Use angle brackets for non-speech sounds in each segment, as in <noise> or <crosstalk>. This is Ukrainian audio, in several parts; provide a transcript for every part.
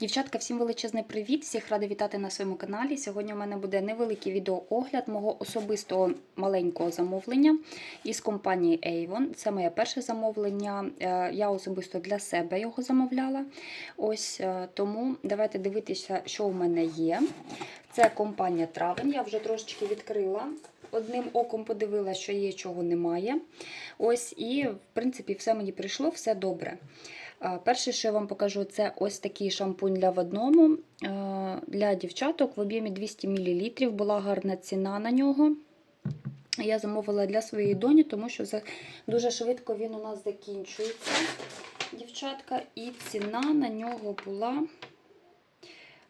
Дівчатка, всім величезний привіт! Всіх рада вітати на своєму каналі. Сьогодні у мене буде невеликий відеоогляд мого особистого маленького замовлення із компанії Avon. Це моє перше замовлення. Е, Я особисто для себе його замовляла. Ось е, тому давайте дивитися, що у мене є. Це компанія Травень. Я вже трошечки відкрила. Одним оком подивилася, що є, чого немає. Ось, і, в принципі, все мені прийшло, все добре. Е, Перше, що я вам покажу, це ось такий шампунь для в одному е, для дівчаток в об'ємі 200 мл. Була гарна ціна на нього. Я замовила для своєї доні, тому що дуже швидко він у нас закінчується, дівчатка, і ціна на нього була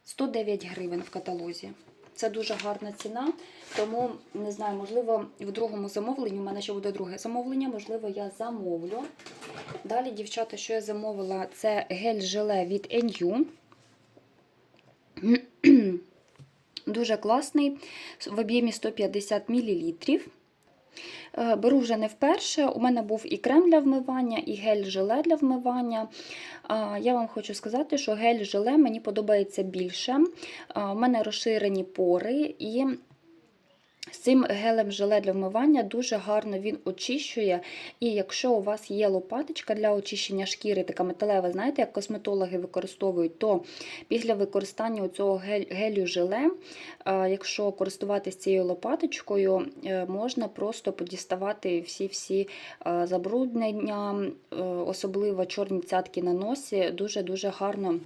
109 гривень в каталозі. Це дуже гарна ціна, тому не знаю, можливо, в другому замовленні, у мене ще буде друге замовлення, можливо, я замовлю. Далі, дівчата, що я замовила, це гель-желе від NU. <clears throat> Дуже класний, в об'ємі 150 мл. Е, Беру вже не вперше. У мене був і крем для вмивання, і гель-желе для вмивання. Я вам хочу сказати, що гель-желе мені подобається більше. У мене розширені пори, і цим гелем желе для вмивання дуже гарно він очищує. І якщо у вас є лопаточка для очищення шкіри, така металева, знаєте, як косметологи використовують, то після використання цього гелю желе, якщо користуватися цією лопаточкою, е, можна просто подіставати всі-всі забруднення, е, особливо чорні цятки на носі, дуже-дуже гарно.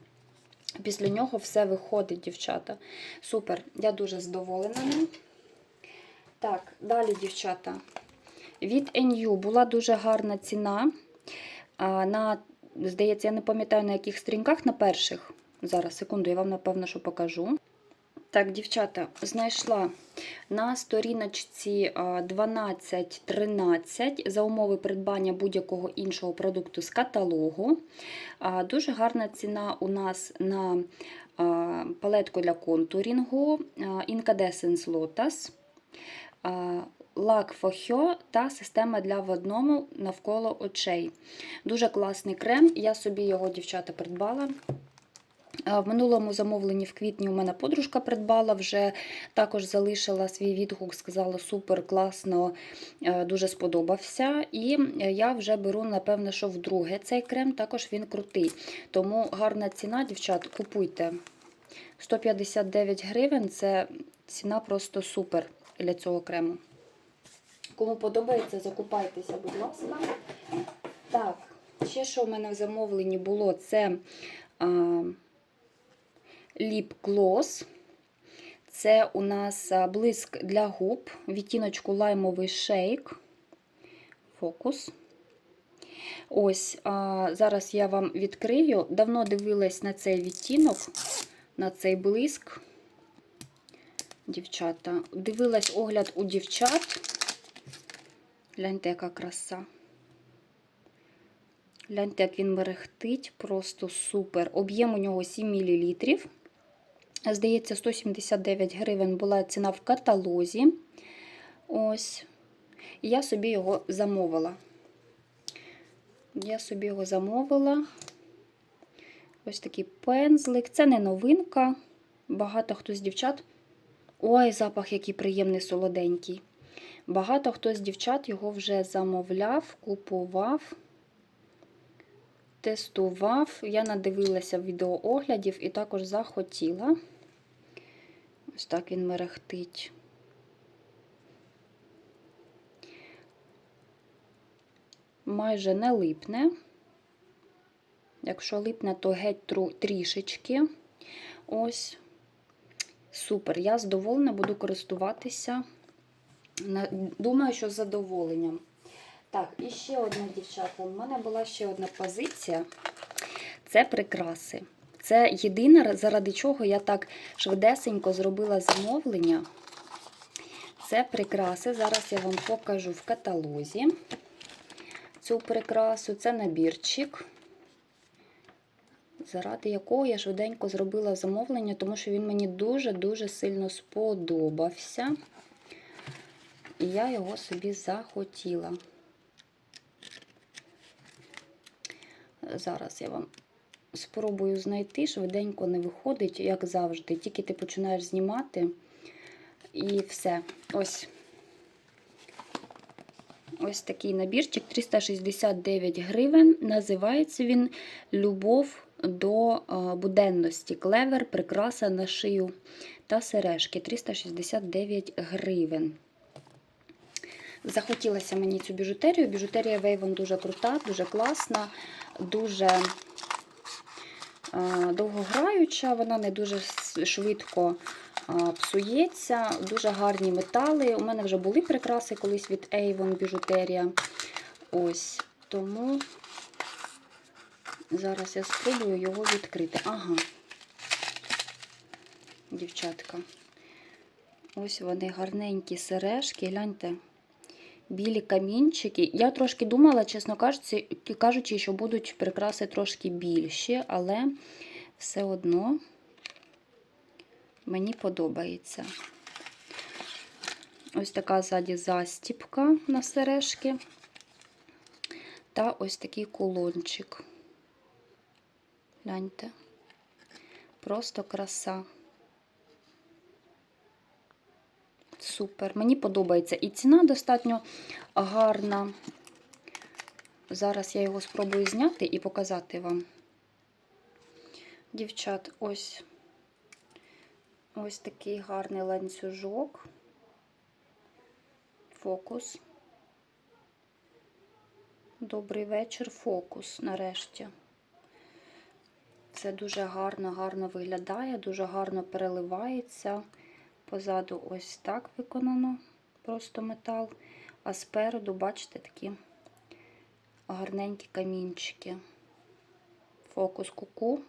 Після нього все виходить, дівчата. Супер, я дуже задоволена ним. Так, далі, дівчата. Від NU була дуже гарна ціна. На, Здається, я не пам'ятаю, на яких сторінках, на перших. Зараз, секунду, я вам, напевно, що покажу. Так, дівчата, знайшла на сторіночці 12-13 за умови придбання будь-якого іншого продукту з каталогу. Дуже гарна ціна у нас на палетку для контурінгу Incandescence Lotus лак Фохьо та система для в одному навколо очей. Дуже класний крем, я собі його, дівчата, придбала. В минулому замовленні в квітні у мене подружка придбала, вже також залишила свій відгук, сказала, супер, класно, дуже сподобався. І я вже беру, напевно, що вдруге цей крем, також він крутий. Тому гарна ціна, дівчат, купуйте. 159 гривень це ціна просто супер для цього крему. Кому подобається, закупайтеся, будь ласка. Так, ще що в мене в замовленні було, це ліп глос. Це у нас блиск для губ, відтіночку лаймовий шейк. Фокус. Ось, а, зараз я вам відкрию. Давно дивилась на цей відтінок, на цей блиск дівчата. Дивилась огляд у дівчат. Гляньте, яка краса. Гляньте, як він мерехтить, просто супер. Об'єм у нього 7 мл. Здається, 179 гривень була ціна в каталозі. Ось. І я собі його замовила. Я собі його замовила. Ось такий пензлик. Це не новинка. Багато хто з дівчат Ой, запах який приємний, солоденький. Багато хто з дівчат його вже замовляв, купував, тестував. Я надивилася відеооглядів і також захотіла. Ось так він мерехтить. Майже не липне. Якщо липне, то геть трішечки. Ось. Супер, я задоволена, буду користуватися. Думаю, що з задоволенням. Так, і ще одна, дівчата. У мене була ще одна позиція це прикраси. Це єдине, заради чого я так швидесенько зробила замовлення. Це прикраси. Зараз я вам покажу в каталозі цю прикрасу. Це набірчик заради якого я швиденько зробила замовлення, тому що він мені дуже-дуже сильно сподобався. І я його собі захотіла. Зараз я вам спробую знайти, швиденько не виходить, як завжди. Тільки ти починаєш знімати і все. Ось. Ось такий набірчик 369 гривень. Називається він Любов до е, буденності. Клевер, прикраса на шию та сережки 369 гривень. Захотілося мені цю біжутерію. Біжутерія Вейвон дуже крута, дуже класна, дуже е, довгограюча, вона не дуже швидко е, псується, дуже гарні метали. У мене вже були прикраси колись від Avon біжутерія. Ось, тому зараз я спробую його відкрити. Ага, дівчатка. Ось вони гарненькі сережки, гляньте білі камінчики. Я трошки думала, чесно кажучи, що будуть прикраси трошки більші, але все одно мені подобається. Ось така ззаді застіпка на сережки. Та ось такий кулончик. Гляньте. Просто краса. Супер, мені подобається. І ціна достатньо гарна. Зараз я його спробую зняти і показати вам. Дівчат, ось ось такий гарний ланцюжок. Фокус. Добрий вечір, фокус нарешті. Це дуже гарно, гарно виглядає, дуже гарно переливається. Позаду ось так виконано просто метал, а спереду, бачите, такі гарненькі камінчики. Фокус куку.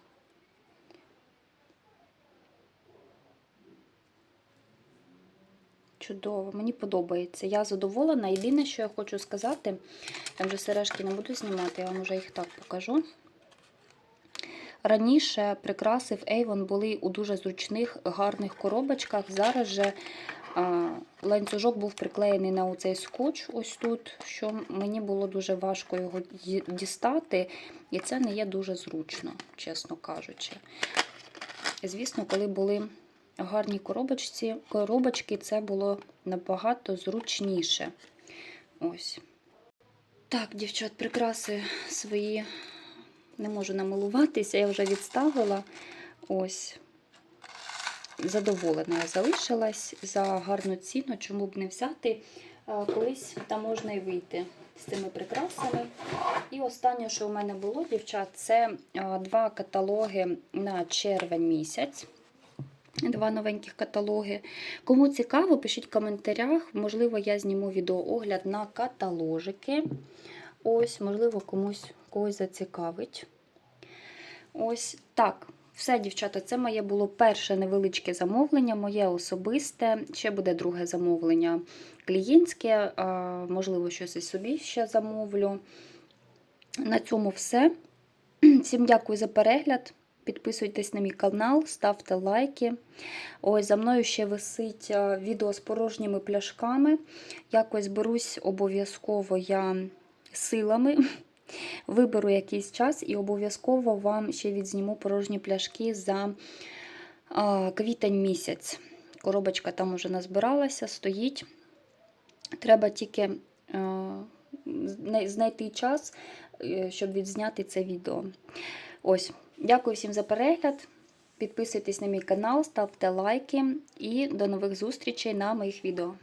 Чудово, мені подобається. Я задоволена. Єдине, що я хочу сказати, я вже сережки не буду знімати, я вам вже їх так покажу. Раніше прикраси в Avon були у дуже зручних, гарних коробочках. Зараз же ланцюжок був приклеєний на оцей скотч, ось тут, що мені було дуже важко його дістати, і це не є дуже зручно, чесно кажучи. Звісно, коли були гарні коробочці, коробочки, це було набагато зручніше. Ось. Так, дівчат, прикраси свої не можу намилуватися, я вже відставила. Ось. Задоволена я залишилась за гарну ціну, чому б не взяти. Е, Колись там можна і вийти з цими прикрасами. І останнє, що у мене було, дівчат, це е, два каталоги на червень місяць. Два новеньких каталоги. Кому цікаво, пишіть в коментарях. Можливо, я зніму відеоогляд на каталожики. Ось, можливо, комусь когось зацікавить. Ось так. Все, дівчата, це моє було перше невеличке замовлення, моє особисте. Ще буде друге замовлення клієнтське, можливо, щось і собі ще замовлю. На цьому все. <clears throat> Всім дякую за перегляд. Підписуйтесь на мій канал, ставте лайки. Ось за мною ще висить відео з порожніми пляшками. Якось берусь обов'язково я силами. Виберу якийсь час і обов'язково вам ще відзніму порожні пляшки за квітень місяць. Коробочка там уже назбиралася, стоїть. Треба тільки а, знайти час, е, щоб відзняти це відео. Ось, дякую всім за перегляд. Підписуйтесь на мій канал, ставте лайки і до нових зустрічей на моїх відео.